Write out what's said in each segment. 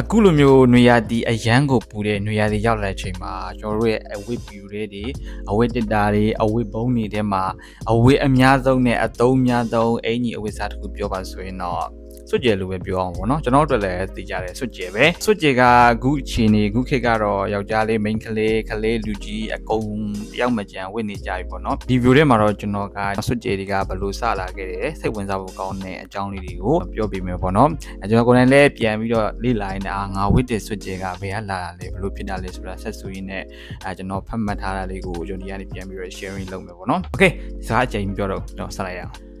အခုလိုမျိုးနွေရာသီအရန်ကိုပူတဲ့နွေရာသီရောက်လာတဲ့အချိန်မှာကျွန်တော်တို့ရဲ့အဝတ်ပြူတွေတွေအဝတ်တက်တာတွေအဝတ်ဘုံတွေထဲမှာအဝတ်အများဆုံးနဲ့အသုံးအများဆုံးအင်ကြီးအဝတ်စားတစ်ခုပြောပါဆိုရင်တော့စွတ်ကြဲလို့ပဲပြောအောင်ပေါ့နော်ကျွန်တော်တို့အတွက်လည်းသိကြတယ်စွတ်ကြဲပဲစွတ်ကြဲကအခုအချိန်နေအခုခေတ်ကတော့ယောက်ျားလေး main ကလေးကလေးလူကြီးအကုန်တယောက်မကြံဝတ်နေကြပြီပေါ့နော်ဒီ view ထဲမှာတော့ကျွန်တော်ကစွတ်ကြဲတွေကဘယ်လိုစလာခဲ့တယ်စိတ်ဝင်စားဖို့ကောင်းတဲ့အကြောင်းလေးတွေကိုပြောပြမယ်ပေါ့နော်အဲကျွန်တော်ကိုယ်တိုင်လည်းပြန်ပြီးတော့လေ့လာရင်းနဲ့အာငါဝတ်တဲ့စွတ်ကြဲကဘယ်ကလာတာလဲဘယ်လိုဖြစ်တာလဲဆိုတာဆက်ဆိုရင်းနဲ့အဲကျွန်တော်ဖတ်မှတ်ထားတာလေးကိုကျွန်တော်ဒီကနေပြန်ပြီးတော့ sharing လုပ်မယ်ပေါ့နော် okay စကားအချိန်ပြောတော့ကျွန်တော်ဆက်လိုက်ရအောင်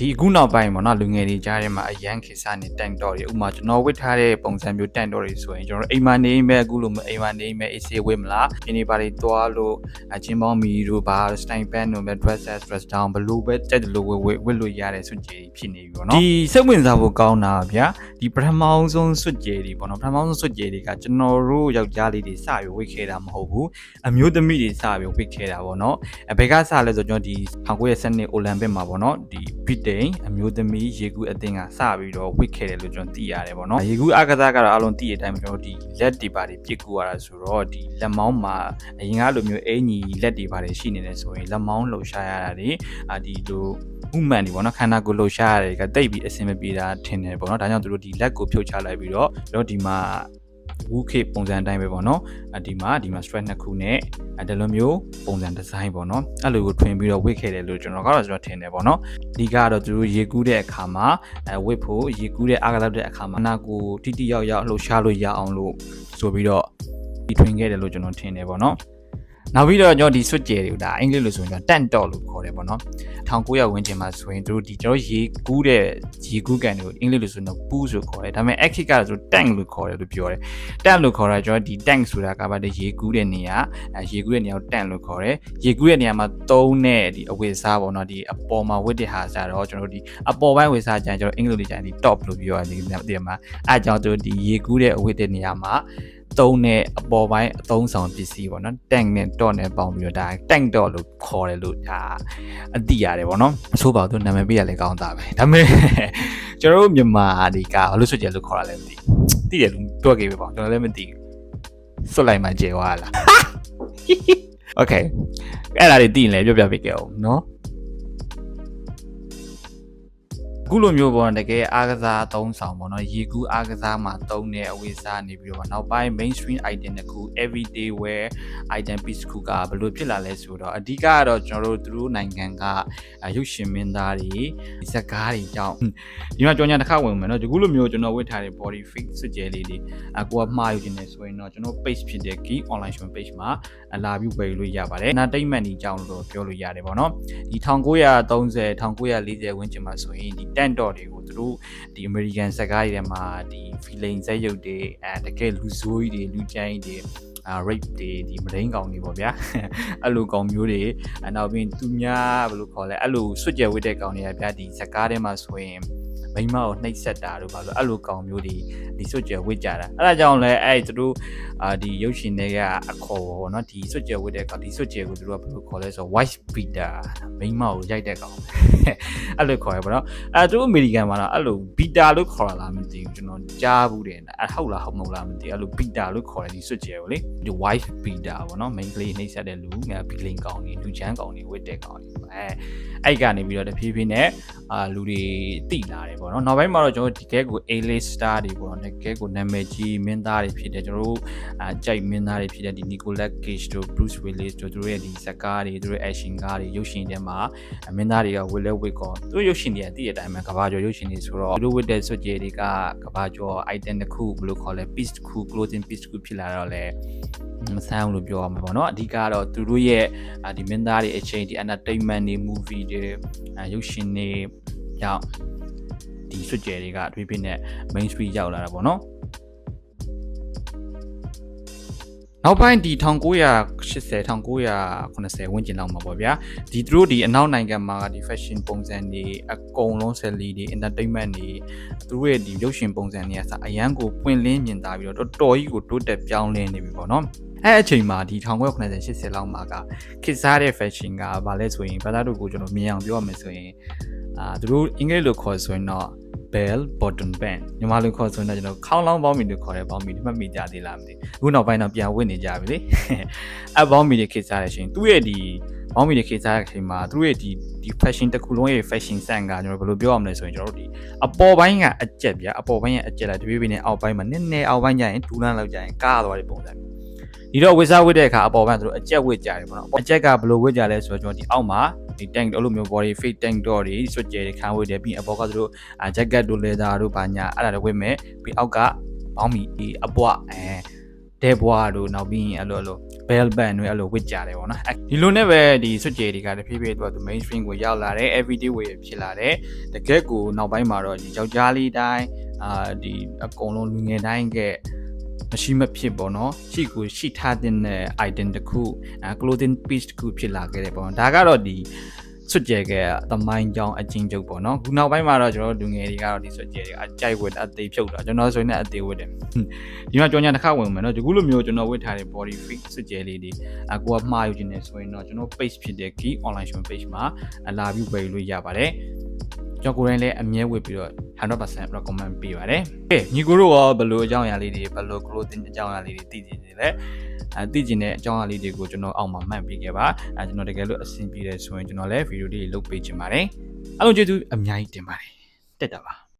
ဒီအခုနောက်ပိုင်းပေါ့နော်လူငယ်တွေကြားထဲမှာအရန်ခေတ်စားနေတန်တော့တွေဥပမာကျွန်တော်ဝတ်ထားတဲ့ပုံစံမျိုးတန်တော့တွေဆိုရင်ကျွန်တော်အိမ်မှာနေမဲ့အခုလိုအိမ်မှာနေမဲ့ AC ဝတ်မလားဒီနေ့ပါတွေတွားလို့အချင်းပေါင်းမီတို့ဘာ style band တို့မဲ့ dress as dress down ဘလို့ပဲတက်တယ်လို့ဝတ်ဝတ်ဝတ်လို့ရတဲ့စွတ်ကြည်ဖြစ်နေပြီပေါ့နော်ဒီစိတ်ဝင်စားဖို့ကောင်းတာဗျာဒီပထမအောင်ဆုံးစွတ်ကြည်တွေပေါ့နော်ပထမအောင်ဆုံးစွတ်ကြည်တွေကကျွန်တော်တို့ယောက်ျားလေးတွေစပြီးဝတ်ခဲ့တာမဟုတ်ဘူးအမျိုးသမီးတွေစပြီးဝတ်ခဲ့တာပေါ့နော်အဘယ်ကစလဲဆိုကျွန်တော်ဒီ1900စနစ်အိုလံပစ်မှာပေါ့နော်ဒီ Britain အမျိုးသမီးရေကူးအသင်းကစပြီးတော့ဝစ်ခဲ့တယ်လို့ကျွန်တော်သိရတယ်ပေါ့နော်ရေကူးအားကစားကတော့အလုံးသိတဲ့အတိုင်းကျွန်တော်ဒီလက်တွေပါတယ်ပြစ်ကူရတာဆိုတော့ဒီလက်မောင်းမှာအရင်ကလိုမျိုးအင်ကြီးလက်တွေပါတယ်ရှိနေတယ်ဆိုရင်လက်မောင်းလှုပ်ရှားရတာတွေအာဒီလိုဥမှန်ဒီပေါ့နော်ခန္ဓာကိုယ်လှုပ်ရှားရတယ်ကတိတ်ပြီးအဆင်မပြေတာထင်တယ်ပေါ့နော်ဒါကြောင့်သူတို့ဒီလက်ကိုဖြုတ်ချလိုက်ပြီးတော့ကျွန်တော်ဒီမှာ ဝူခေပုံစံအတိုင်းပဲပေါ့နော်အဒီမှာဒီမှာ stress နှစ်ခုနဲ့အဲဒါလိုမျိုးပုံစံဒီဇိုင်းပေါ့နော်အဲ့လိုကိုထွင်ပြီးတော့ဝစ်ခဲ့တယ်လို့ကျွန်တော်ကတော့ကျွန်တော်ထင်တယ်ပေါ့နော်အဓိကကတော့သူတို့ရေကူးတဲ့အခါမှာအဲဝစ်ဖို့ရေကူးတဲ့အားကစားတဲ့အခါမှာနာကိုတိတိယောက်ယောက်လှုပ်ရှားလို့ရအောင်လို့ဆိုပြီးတော့ဒီထွင်ခဲ့တယ်လို့ကျွန်တော်ထင်တယ်ပေါ့နော် နောက်ပြီးတော့ကျွန်တော်ဒီ switch တွေကိုဒါအင်္ဂလိပ်လိုဆိုရင်တန်တော့လို့ခေါ်တယ်ပေါ့နော်1900ဝန်းကျင်မှာဆိုရင်တို့ဒီကျွန်တော်ရေကူးတဲ့ရေကူးကန်တွေကိုအင်္ဂလိပ်လိုဆိုရင်ပူးဆိုခေါ်တယ်ဒါပေမဲ့ acid ကတော့ဆို tank လို့ခေါ်တယ်လို့ပြောတယ် tank လို့ခေါ်တာကျွန်တော်ဒီ tank ဆိုတာကပါတဲ့ရေကူးတဲ့နေရာအဲရေကူးတဲ့နေရာကို tank လို့ခေါ်တယ်ရေကူးတဲ့နေရာမှာသုံးတဲ့ဒီအဝတ်စားပေါ့နော်ဒီအပေါ်မှာဝတ်တဲ့ဟာစားတော့ကျွန်တော်တို့ဒီအပေါ်ပိုင်းဝတ်စားကြရင်ကျွန်တော်အင်္ဂလိပ်လိုကြရင်ဒီ top လို့ပြောရတယ်ဒီမှာအဲကြောင့်တို့ဒီရေကူးတဲ့အဝတ်တဲ့နေရာမှာ သုံးတဲ့အပေါ်ပိုင်းအသုံးဆောင်ပစ္စည်းပေါ့နော် tank နဲ့ dot နဲ့ပေါင်းပြီးတော့ဒါ tank dot လို့ခေါ်တယ်လို့ဒါအတိရတယ်ပေါ့နော်အဆိုးပါသူနာမည်ပေးရလဲကောင်းတာပဲဒါပေမဲ့ကျွန်တော်တို့မြန်မာဒီကဘာလို့ဆွကြလို့ခေါ်တာလဲမသိသိတယ်လို့တွက်ခဲ့ပဲပေါ့ကျွန်တော်လည်းမသိဘူးစွတ်လိုက်မှကျေသွားလား Okay အဲ့ဒါတွေသိရင်လည်းပြောပြပေးကြအောင်နော် အခုလိုမျိုးပေါ့တကယ်အားကစားအသုံးဆောင်ပေါ့နော်ရေကူးအားကစားမှာသုံးတဲ့အဝိစားနေပြီးတော့နောက်ပိုင်း mainstream item တစ်ခု everyday wear item piece တစ်ခုကဘယ်လိုဖြစ်လာလဲဆိုတော့အဓိကကတော့ကျွန်တော်တို့သူတို့နိုင်ငံကရုပ်ရှင်မင်းသားတွေဇက်ကားတွေကြောင့်ဒီမှာကြောင်ညာတစ်ခါဝင်မယ်နော်ဒီခုလိုမျိုးကျွန်တော်ဝတ်ထားတဲ့ body fit စွကြဲလေးတွေအကူကမှားယူနေတယ်ဆိုရင်တော့ကျွန်တော် page ဖြစ်တဲ့ key online shopping page မှာလာပြီးဝယ်လို့ရပါတယ်နာတိတ်မှန်ဒီကြောင်းလို့ပြောလို့ရတယ်ပေါ့နော်ဒီ1930 1940ဝန်းကျင်မှာဆိုရင်ဒီတန်တော့တွေကိုသူတို့ဒီ American ဇက်ကားတွေထဲမှာဒီ feeling ဇက်ရုပ်တွေအဲတကယ်လူဆိုးကြီးတွေလူကျန်းကြီးတွေအာ rape တွေဒီမဒိန်ကောင်တွေပေါ့ဗျာအဲ့လိုကောင်မျိုးတွေအနောက်ပြီးသူများဘယ်လိုခေါ်လဲအဲ့လိုစွတ်ကြဲဝတ်တဲ့ကောင်တွေကဗျာဒီဇက်ကားထဲမှာဆိုရင် မိမကိုနှိပ်စက်တာတို့ပါလို့အဲ့လိုကောင်မျိုးတွေဒီစွတ်ကြဲဝတ်ကြတာအဲ့ဒါကြောင့်လဲအဲ့သူတို့အာဒီရုပ်ရှင်တွေကအခေါ်ပေါ့နော်ဒီစွတ်ကြဲဝတ်တဲ့ကောင်ဒီစွတ်ကြဲကိုသူတို့ကဘယ်လိုခေါ်လဲဆိုတော့ white beater မိမကိုရိုက်တဲ့ကောင်အဲ့လိုခေါ်ရပါတော့အဲ့သူအမေရိကန်မှာတော့အဲ့လို beater လို့ခေါ်တာလားမသိဘူးကျွန်တော်ကြားဘူးတယ်အဲ့ဟုတ်လားဟုတ်မဟုတ်လားမသိဘူးအဲ့လို beater လို့ခေါ်တယ်ဒီစွတ်ကြဲကိုလေဒီ white beater ပေါ့နော် main ကလေးနှိပ်စက်တဲ့လူငါ beating ကောင်တွေလူချမ်းကောင်တွေဝတ်တဲ့ကောင်တွေအဲ အဲ့ကနေပြီးတော့တဖြည်းဖြည်းနဲ့အာလူတွေတိလာတယ်ပေါ့နော်နောက်ပိုင်းမှာတော့ကျွန်တော်ဒီကဲကို A-list star တွေပေါ့နော်တကယ်ကိုနာမည်ကြီးမင်းသားတွေဖြစ်တယ်ကျွန်တော်တို့အာကြိုက်မင်းသားတွေဖြစ်တဲ့ဒီ Nicolas Cage တို့ Bruce Willis တို့သူတို့ရဲ့ဒီဇက်ကားတွေသူတို့ action ကားတွေရုပ်ရှင်တွေမှာမင်းသားတွေကဝစ်လဲဝစ်ကောသူတို့ရုပ်ရှင်တွေကတည့်ရတဲ့အတိုင်းပဲကဘာကျော်ရုပ်ရှင်တွေဆိုတော့သူတို့ဝစ်တဲ့စွတ်ကြဲတွေကကဘာကျော် item တစ်ခုဘယ်လိုခေါ်လဲ piece တစ်ခု clothing piece တစ်ခုဖြစ်လာတော့လဲမဆန်းဘူးလို့ပြောရမှာပေါ့နော်အဓိကတော့သူတို့ရဲ့ဒီမင်းသားတွေအချိန်ဒီ entertainment တွေ movie တွေရုပ်ရှင်တွေကြောင့်ဒီစွတ်ကြဲတွေကအထွေးဖြစ်နေ mainstream ရောက်လာတာပေါ့နော်နောက်ပိုင်းဒီ1980 1990ဝန်းကျင်လောက်မှာပေါ့ဗျာဒီသူတို့ဒီအနောက်နိုင်ငံမှာဒီ fashion ပုံစံတွေအကုန်လုံး selling တွေ entertainment တွေသူတို့ရဲ့ဒီရုပ်ရှင်ပုံစံတွေကစအရန်ကိုပွင့်လင်းမြင်သာပြီးတော့တော်တော်ကြီးကိုတိုးတက်ပြောင်းလဲနေပြီပေါ့နော်အဲ့အချိန်မှာဒီ1980 80လောက်မှာကခေတ်စားတဲ့ fashion ကဘာလဲဆိုရင်ဘာသာတို့ကိုကျွန်တော်မြင်အောင်ပြောရမယ်ဆိုရင်အာသူတို့အင်္ဂလိပ်လိုခေါ်ဆိုရင်တော့ bell bottom band ညီမလိုခေါ်ဆိုရင်တော့ကျွန်တော်ခေါင်းလောင်းပေါင်းမီလို့ခေါ်တဲ့ပေါင်းမီတွေမှတ်မိကြသေးလားမသိဘူးအခုနောက်ပိုင်းတော့ပြန်ဝတ်နေကြပြီလေအပေါင်းမီတွေခေတ်စားတဲ့ရှင်သူ့ရဲ့ဒီပေါင်းမီတွေခေတ်စားတဲ့အချိန်မှာသူ့ရဲ့ဒီဒီ fashion တစ်ခုလုံးရဲ့ fashion sense ကကျွန်တော်ဘယ်လိုပြောရမလဲဆိုရင်ကျွန်တော်တို့ဒီအပေါ်ပိုင်းကအကျက်ဗျာအပေါ်ပိုင်းရဲ့အကျက်လာတပြေးပြေးနဲ့အောက်ပိုင်းမှာနည်းနည်းအောက်ပိုင်းကျရင်ဒူးလန်းလောက်ကျရင်ကားသွားတဲ့ပုံစံမျိုး ဒီတော့ဝစ်စားဝစ်တဲ့အခါအပေါ်ပိုင်းဆိုတော့အကျက်ဝစ်ကြတယ်ပေါ့နော်အကျက်ကဘယ်လိုဝစ်ကြလဲဆိုတော့ကျွန်တော်ဒီအောက်မှာဒီ tank အဲ့လိုမျိုး body fit tank တော့တွေစွတ်ကြဲတွေခံဝစ်တယ်ပြီးရင်အပေါ်ကသူတို့အာ jacket တို့ leather တို့ဘာညာအဲ့ဒါတွေဝတ်မယ်ပြီးအောက်ကဘောင်းမီဒီအပွားအဲတဲဘွားတို့နောက်ပြီးရင်အဲ့လိုအဲ့လို bell band တွေအဲ့လိုဝတ်ကြတယ်ပေါ့နော်အဲ့ဒီလိုနဲ့ပဲဒီစွတ်ကြဲတွေကတဖြည်းဖြည်းတော့သူ mainstream ကိုရောက်လာတယ် everyday way ဖြစ်လာတယ်တကယ့်ကိုနောက်ပိုင်းမှာတော့ဒီယောက်ျားလေးတိုင်းအာဒီအကုန်လုံးလူငယ်တိုင်းက မရှိမဖြစ်ပေါ့နော်ရှိကိုရှိထားတဲ့ item တစ်ခုအဲ clothing piece တစ်ခုဖြစ်လာခဲ့တယ်ပေါ့နော်ဒါကတော့ဒီစွတ်ကြဲကသမိုင်းကြောင်းအချင်းကျုပ်ပေါ့နော်ခုနောက်ပိုင်းမှာတော့ကျွန်တော်တို့လူငယ်တွေကတော့ဒီစွတ်ကြဲတွေအကြိုက်ဝတ်အသေးဖြုတ်တာကျွန်တော်ဆိုရင်လည်းအသေးဝတ်တယ်ဒီမှာကြောညာတစ်ခါဝင်မယ်နော်ဒီခုလိုမျိုးကျွန်တော်ဝတ်ထားတဲ့ body fit စွတ်ကြဲလေးတွေအကူကမှားယူခြင်းနဲ့ဆိုရင်တော့ကျွန်တော် page ဖြစ်တဲ့ key online shopping page မှာအလာပြီးဝယ်လို့ရပါတယ် ကျွန်တော်ကိုယ်တိုင်လည်းအမြဲဝတ်ပြီးတော့100% recommend ပေးပါတယ်။ကဲညီကိုတို့ရောဘယ်လိုအကြောင်းအရာလေးတွေဘယ်လို clothing အကြောင်းအရာလေးတွေသိကြတယ်လဲ။အဲသိကျင်တဲ့အကြောင်းအရာလေးတွေကိုကျွန်တော်အောက်မှာမှတ်ပေးခဲ့ပါ။အဲကျွန်တော်တကယ်လို့အဆင်ပြေတယ်ဆိုရင်ကျွန်တော်လည်းဗီဒီယိုလေးလုပ်ပေးချင်ပါတယ်။အားလုံးကျေးဇူးအများကြီးတင်ပါတယ်။တက်တာပါ။